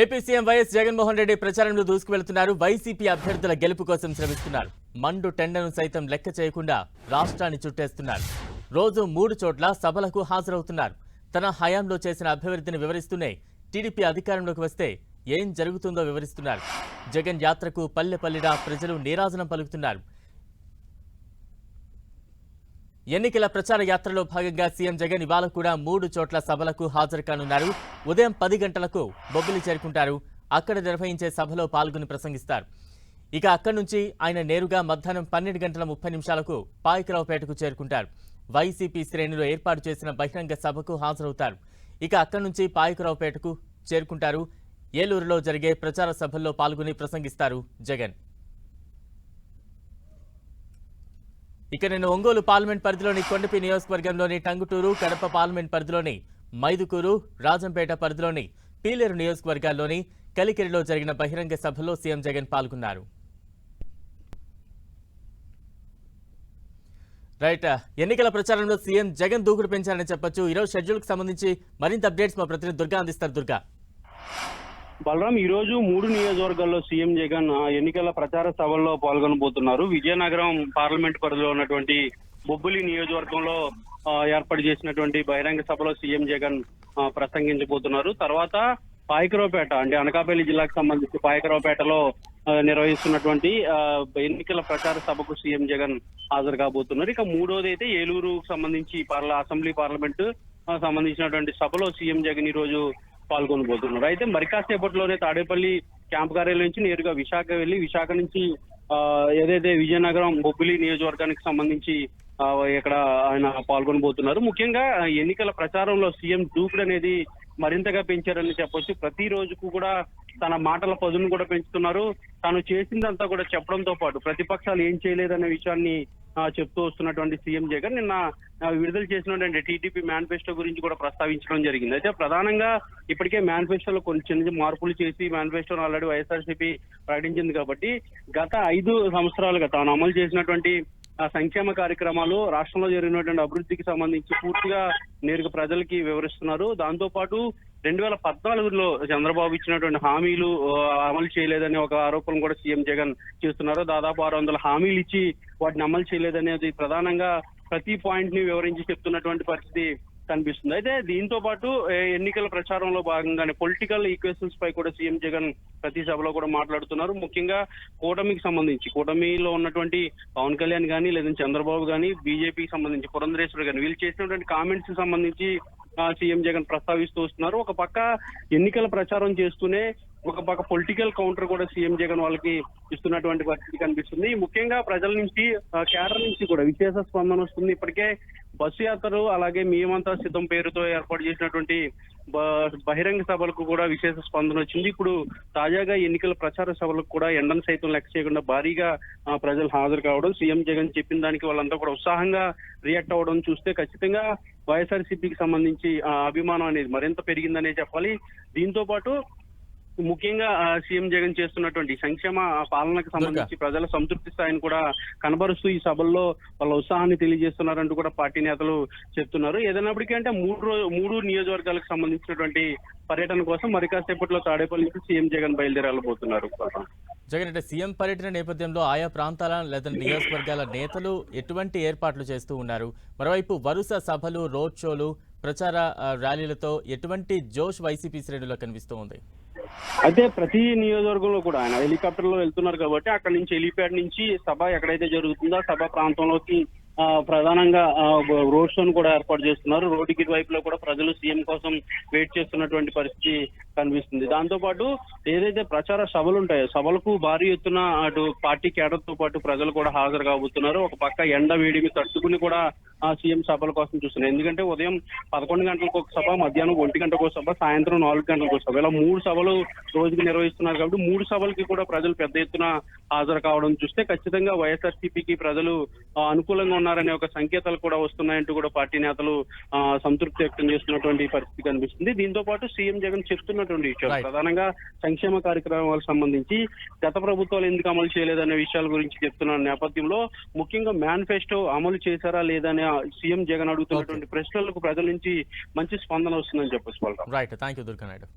AP CM YS Jaganmohan Reddy ప్రచారంలో దూసుకువెళ్తున్నారు. YCP అభ్యర్థుల గెలుపు కోసం శ్రమిస్తున్నారు. మండు టెండను సైతం లెక్క చేయకుండా రాష్ట్రాన్ని చుట్టేస్తున్నారు. రోజు మూడు చోట్ల సభలకు హాజరవుతున్నారు. తన హయాంలో చేసిన అభివృద్ధిని వివరిస్తూనే టీడీపీ అధికారంలోకి వస్తే ఏం జరుగుతుందో వివరిస్తున్నారు. జగన్ యాత్రకు పల్లె పల్లెడా ప్రజలు నీరాజనం పలుకుతున్నారు. ఎన్నికల ప్రచార యాత్రలో భాగంగా సీఎం జగన్ ఇవాళ కూడా మూడు చోట్ల సభలకు హాజరు కానున్నారు. ఉదయం పది గంటలకు బొబ్బిలి చేరుకుంటారు. అక్కడ నిర్వహించే సభలో పాల్గొని ప్రసంగిస్తారు. ఇక అక్కడి నుంచి ఆయన నేరుగా మధ్యాహ్నం పన్నెండు గంటల ముప్పై నిమిషాలకు పాయకరావుపేటకు చేరుకుంటారు. వైసీపీ శ్రేణులు ఏర్పాటు చేసిన బహిరంగ సభకు హాజరవుతారు. ఇక అక్కడి నుంచి పాయకరావుపేటకు చేరుకుంటారు. ఏలూరులో జరిగే ప్రచార సభల్లో పాల్గొని ప్రసంగిస్తారు జగన్. ఇక నేను ఒంగోలు పార్లమెంట్ పరిధిలోని కొండపి నియోజకవర్గంలోని టంగుటూరు కడప పార్లమెంట్ పరిధిలోని మైదుకూరు రాజంపేట పరిధిలోని పీలేరు నియోజకవర్గాల్లోని కలికిరిలో జరిగిన బహిరంగ సభలో సీఎం జగన్ పాల్గొన్నారు. రైట్ ఎన్నికల ప్రచారంలో సీఎం జగన్ దూకుడు పెంచారని చెప్పొచ్చు. ఈరోజు షెడ్యూల్కి సంబంధించి మరింత అప్డేట్స్ మా ప్రతినిధి దుర్గా అందిస్తారు. దుర్గా. బలరాం ఈ రోజు మూడు నియోజకవర్గాల్లో సీఎం జగన్ ఎన్నికల ప్రచార సభల్లో పాల్గొనబోతున్నారు. విజయనగరం పార్లమెంట్ పరిధిలో ఉన్నటువంటి బొబ్బులి నియోజకవర్గంలో ఆ, ఏర్పాటు చేసినటువంటి బహిరంగ సభలో సీఎం జగన్ ప్రసంగించబోతున్నారు. తర్వాత పాయకరావుపేట అంటే అనకాపల్లి జిల్లాకు సంబంధించి పాయకరావుపేటలో నిర్వహిస్తున్నటువంటి ఎన్నికల ప్రచార సభకు సీఎం జగన్ హాజరు కాబోతున్నారు. ఇక మూడోది అయితే ఏలూరుకు సంబంధించి పార్ల అసెంబ్లీ పార్లమెంటు సంబంధించినటువంటి సభలో సీఎం జగన్ ఈ రోజు పాల్గొనబోతున్నారు. అయితే మరి కాసేపట్లోనే తాడేపల్లి క్యాంప్ కార్యాలయం నుంచి నేరుగా విశాఖ వెళ్ళి విశాఖ నుంచి ఆ, ఏదైతే విజయనగరం బొబ్బిలి నియోజకవర్గానికి సంబంధించి ఇక్కడ ఆయన పాల్గొనబోతున్నారు. ముఖ్యంగా ఎన్నికల ప్రచారంలో సీఎం దూకుడు అనేది మరింతగా పెంచారని చెప్పొచ్చు. ప్రతి రోజుకు కూడా తన మాటల పదును కూడా పెంచుతున్నారు. తాను చేసిందంతా కూడా చెప్పడంతో పాటు ప్రతిపక్షాలు ఏం చేయలేదనే విషయాన్ని చెప్తూ వస్తున్నటువంటి సీఎం జగన్ నిన్న విడుదల చేసినటువంటి టీడీపీ మేనిఫెస్టో గురించి కూడా ప్రస్తావించడం జరిగింది. అయితే ప్రధానంగా ఇప్పటికే మేనిఫెస్టోలో కొన్ని చిన్న మార్పులు చేసి మేనిఫెస్టోను ఆల్రెడీ వైఎస్ఆర్సీపీ ప్రకటించింది కాబట్టి గత ఐదు సంవత్సరాలుగా తాను అమలు చేసినటువంటి సంక్షేమ కార్యక్రమాలు రాష్ట్రంలో జరిగినటువంటి అభివృద్ధికి సంబంధించి పూర్తిగా నేరుగా ప్రజలకి వివరిస్తున్నారు. దాంతో పాటు రెండు వేల పద్నాలుగులో చంద్రబాబు ఇచ్చినటువంటి హామీలు అమలు చేయలేదని ఒక ఆరోపణ కూడా సీఎం జగన్ చేస్తున్నారు. దాదాపు ఆరు వందల హామీలు ఇచ్చి వాటిని అమలు చేయలేదనేది ప్రధానంగా ప్రతి పాయింట్ని వివరించి చెప్తున్నటువంటి పరిస్థితి కనిపిస్తుంది. అయితే దీంతో పాటు ఎన్నికల ప్రచారంలో భాగంగానే పొలిటికల్ ఈక్వేషన్స్ పై కూడా సీఎం జగన్ ప్రతి సభలో కూడా మాట్లాడుతున్నారు. ముఖ్యంగా కూటమికి సంబంధించి కూటమిలో ఉన్నటువంటి పవన్ కళ్యాణ్ కానీ లేదంటే చంద్రబాబు కానీ బీజేపీకి సంబంధించి పురంధరేశ్వరి కానీ వీళ్ళు చేసినటువంటి కామెంట్స్కి సంబంధించి సీఎం జగన్ ప్రస్తావిస్తూ వస్తున్నారు. ఒక పక్క ఎన్నికల ప్రచారం చేస్తూనే ఒక పక్క పొలిటికల్ కౌంటర్ కూడా సీఎం జగన్ వాళ్ళకి ఇస్తున్నటువంటి పరిస్థితి కనిపిస్తుంది. ముఖ్యంగా ప్రజల నుంచి క్యాడర్ నుంచి కూడా విశేష స్పందన వస్తుంది. ఇప్పటికే బస్సు యాత్రలు అలాగే మేమంతా సిద్ధం పేరుతో ఏర్పాటు చేసినటువంటి బహిరంగ సభలకు కూడా విశేష స్పందన వచ్చింది. ఇప్పుడు తాజాగా ఎన్నికల ప్రచార సభలకు కూడా ఎండను సైతం లెక్క చేయకుండా భారీగా ప్రజలు హాజరు కావడం సీఎం జగన్ చెప్పిన దానికి వాళ్ళంతా కూడా ఉత్సాహంగా రియాక్ట్ అవ్వడం చూస్తే ఖచ్చితంగా వైఎస్ఆర్సీపీకి సంబంధించి ఆ, అభిమానం అనేది మరింత పెరిగిందనే చెప్పాలి. దీంతో పాటు ముఖ్యంగా సీఎం జగన్ చేస్తున్నటువంటి సంక్షేమ పాలనకు సంబంధించి ప్రజల సంతృప్తి స్థాయిని కూడా కనబరుస్తూ ఈ సభల్లో వాళ్ళ ఉత్సాహాన్ని తెలియజేస్తున్నారంటూ కూడా పార్టీ నేతలు చెప్తున్నారు. ఏదైనప్పటికీ అంటే మూడు రో- మూడు నియోజకవర్గాలకు సంబంధించినటువంటి పర్యటన కోసం మరి కాసేపట్లో తాడేపల్లి నుంచి సీఎం జగన్ బయలుదేరాలబోతున్నారు. జగన్ అంటే సీఎం పర్యటన నేపథ్యంలో ఆయా ప్రాంతాల లేదా నియోజకవర్గాల నేతలు ఎటువంటి ఏర్పాట్లు చేస్తూ ఉన్నారు? మరోవైపు వరుస సభలు రోడ్ షోలు ప్రచార ర్యాలీలతో ఎటువంటి జోష్ వైసీపీ శ్రేణుల్లో కనిపిస్తూ ఉంది? అయితే ప్రతి నియోజకవర్గంలో కూడా ఆయన హెలికాప్టర్లో వెళ్తున్నారు కాబట్టి అక్కడ నుంచి హెలిప్యాడ్ నుంచి సభ ఎక్కడైతే జరుగుతుందో సభ ప్రాంతంలోకి ప్రధానంగా రోడ్ షోను కూడా ఏర్పాటు చేస్తున్నారు. రోడ్డుకి వైపులో కూడా ప్రజలు సీఎం కోసం వెయిట్ చేస్తున్నటువంటి పరిస్థితి కనిపిస్తుంది. దాంతో పాటు ఏదైతే ప్రచార సభలు ఉంటాయో సభలకు భారీ ఎత్తున అటు పార్టీ కేడర్తో పాటు ప్రజలు కూడా హాజరు కాబోతున్నారు. ఒక పక్క ఎండ వేడిమి తట్టుకుని కూడా ఆ సీఎం సభల కోసం చూస్తున్నాయి ఎందుకంటే ఉదయం పదకొండు గంటలకు ఒక సభ మధ్యాహ్నం ఒంటి గంటకు ఒక సభ సాయంత్రం నాలుగు గంటలకు ఒక సభ. ఇలా మూడు సభలు రోజుకి నిర్వహిస్తున్నారు కాబట్టి మూడు సభలకి కూడా ప్రజలు పెద్ద ఎత్తున హాజరు కావడం చూస్తే ఖచ్చితంగా వైఎస్ఆర్సీపీకి ప్రజలు అనుకూలంగా ఉన్నారనే ఒక సంకేతాలు కూడా వస్తున్నాయంటూ కూడా పార్టీ నేతలు సంతృప్తి వ్యక్తం చేస్తున్నటువంటి పరిస్థితి కనిపిస్తుంది. దీంతో పాటు సీఎం జగన్ చెప్తున్నటువంటి విషయాలు. ప్రధానంగా సంక్షేమ కార్యక్రమాలకు సంబంధించి గత ప్రభుత్వాలు ఎందుకు అమలు చేయలేదనే విషయాల గురించి చెప్తున్న నేపథ్యంలో ముఖ్యంగా మేనిఫెస్టో అమలు చేశారా లేదనే సీఎం జగన్ అడుగుతున్నటువంటి ప్రశ్నలకు ప్రజల నుంచి మంచి స్పందన వస్తుందని చెప్పొచ్చు right thank you Durga Naidu